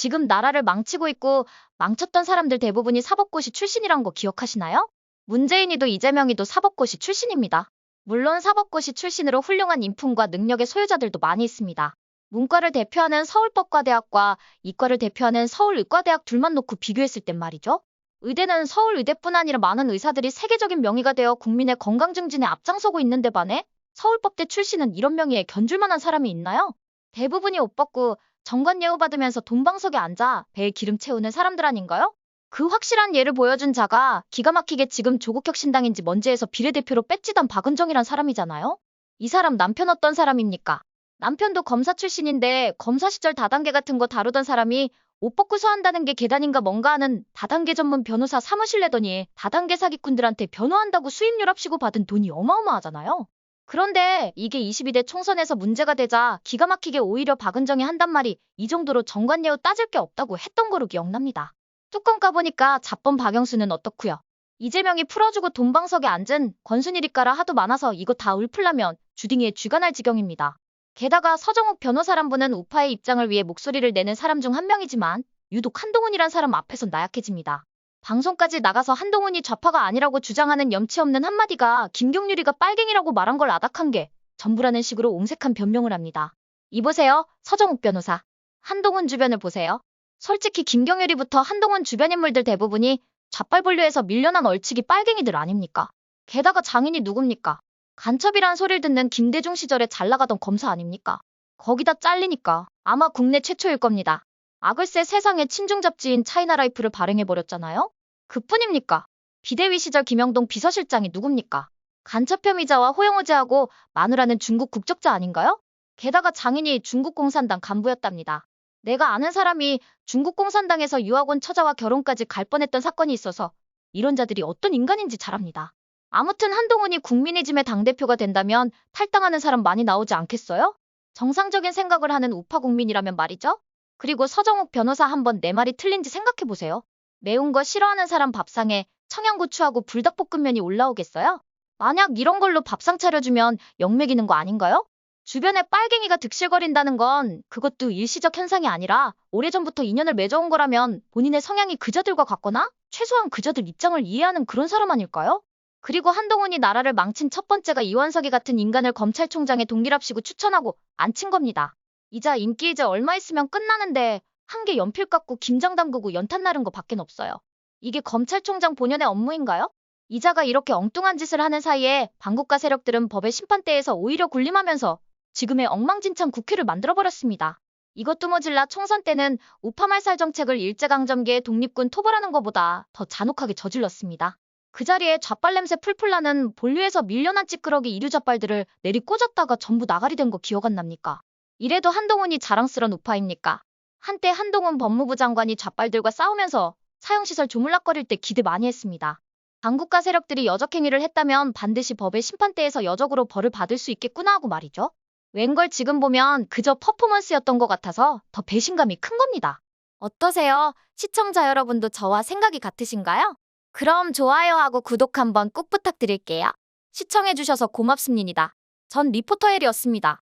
지금 나라를 망치고 있고 망쳤던 사람들 대부분이 사법고시 출신이란 거 기억하시나요? 문재인이도 이재명이도 사법고시 출신입니다. 물론 사법고시 출신으로 훌륭한 인품과 능력의 소유자들도 많이 있습니다. 문과를 대표하는 서울법과대학과 이과를 대표하는 서울의과대학 둘만 놓고 비교했을 땐 말이죠. 의대는 서울의대뿐 아니라 많은 의사들이 세계적인 명의가 되어 국민의 건강 증진에 앞장서고 있는데 반해 서울법대 출신은 이런 명의에 견줄만한 사람이 있나요? 대부분이 옷 벗고 정관 예우 받으면서 돈방석에 앉아 배에 기름 채우는 사람들 아닌가요? 그 확실한 예를 보여준 자가 기가 막히게 지금 조국혁 신당인지 뭔지에서 비례대표로 뺏지던 박은정이란 사람이잖아요? 이 사람 남편 어떤 사람입니까? 남편도 검사 출신인데 검사 시절 다단계 같은 거 다루던 사람이 옷 벗고 서한다는 게 계단인가 뭔가 하는 다단계 전문 변호사 사무실 내더니 다단계 사기꾼들한테 변호한다고 수임료 합시고 받은 돈이 어마어마하잖아요. 그런데 이게 22대 총선에서 문제가 되자 기가 막히게 오히려 박은정이 한단 말이 이 정도로 정관예우 따질 게 없다고 했던 거로 기억납니다. 뚜껑 까보니까 잡범 박영수는 어떻고요? 이재명이 풀어주고 돈방석에 앉은 권순일이가라 하도 많아서 이거 다 울풀라면 주딩이에 쥐가 날 지경입니다. 게다가 서정욱 변호사란 분은 우파의 입장을 위해 목소리를 내는 사람 중 한 명이지만 유독 한동훈이란 사람 앞에선 나약해집니다. 방송까지 나가서 한동훈이 좌파가 아니라고 주장하는 염치 없는 한마디가 김경률이가 빨갱이라고 말한 걸 아닥한 게 전부라는 식으로 옹색한 변명을 합니다. 이보세요, 서정욱 변호사. 한동훈 주변을 보세요. 솔직히 김경률이부터 한동훈 주변 인물들 대부분이 좌빨 분류에서 밀려난 얼치기 빨갱이들 아닙니까? 게다가 장인이 누굽니까? 간첩이란 소리를 듣는 김대중 시절에 잘 나가던 검사 아닙니까? 거기다 잘리니까 아마 국내 최초일 겁니다. 아 글쎄 세상에 친중 잡지인 차이나라이프를 발행해버렸잖아요? 그뿐입니까? 비대위 시절 김영동 비서실장이 누굽니까? 간첩 혐의자와 호영호제하고 마누라는 중국 국적자 아닌가요? 게다가 장인이 중국 공산당 간부였답니다. 내가 아는 사람이 중국 공산당에서 유학원 처자와 결혼까지 갈 뻔했던 사건이 있어서 이런 자들이 어떤 인간인지 잘 압니다. 아무튼 한동훈이 국민의힘의 당대표가 된다면 탈당하는 사람 많이 나오지 않겠어요? 정상적인 생각을 하는 우파 국민이라면 말이죠. 그리고 서정욱 변호사 한번 내 말이 틀린지 생각해보세요. 매운 거 싫어하는 사람 밥상에 청양고추하고 불닭볶음면이 올라오겠어요? 만약 이런 걸로 밥상 차려주면 영맥이는 거 아닌가요? 주변에 빨갱이가 득실거린다는 건 그것도 일시적 현상이 아니라 오래전부터 인연을 맺어온 거라면 본인의 성향이 그자들과 같거나 최소한 그자들 입장을 이해하는 그런 사람 아닐까요? 그리고 한동훈이 나라를 망친 첫 번째가 이원석이 같은 인간을 검찰총장에 동일합시고 추천하고 앉힌 겁니다. 이자 임기 이제 얼마 있으면 끝나는데 한 개 연필 깎고 김장 담그고 연탄 나른 거 밖엔 없어요. 이게 검찰총장 본연의 업무인가요? 이자가 이렇게 엉뚱한 짓을 하는 사이에 반국가 세력들은 법의 심판대에서 오히려 군림하면서 지금의 엉망진창 국회를 만들어버렸습니다. 이것도 모질라 총선 때는 우파말살 정책을 일제강점기에 독립군 토벌하는 것보다 더 잔혹하게 저질렀습니다. 그 자리에 좌빨 냄새 풀풀 나는 본류에서 밀려난 찌끄러기 이류 좌빨들을 내리 꽂았다가 전부 나가리 된 거 기억 안 납니까? 이래도 한동훈이 자랑스런 우파입니까? 한때 한동훈 법무부 장관이 좌빨들과 싸우면서 사형시설 조물락거릴 때 기대 많이 했습니다. 반국가 세력들이 여적행위를 했다면 반드시 법의 심판대에서 여적으로 벌을 받을 수 있겠구나 하고 말이죠. 웬걸 지금 보면 그저 퍼포먼스였던 것 같아서 더 배신감이 큰 겁니다. 어떠세요? 시청자 여러분도 저와 생각이 같으신가요? 그럼 좋아요하고 구독 한번 꼭 부탁드릴게요. 시청해주셔서 고맙습니다. 전 리포터 헬이었습니다.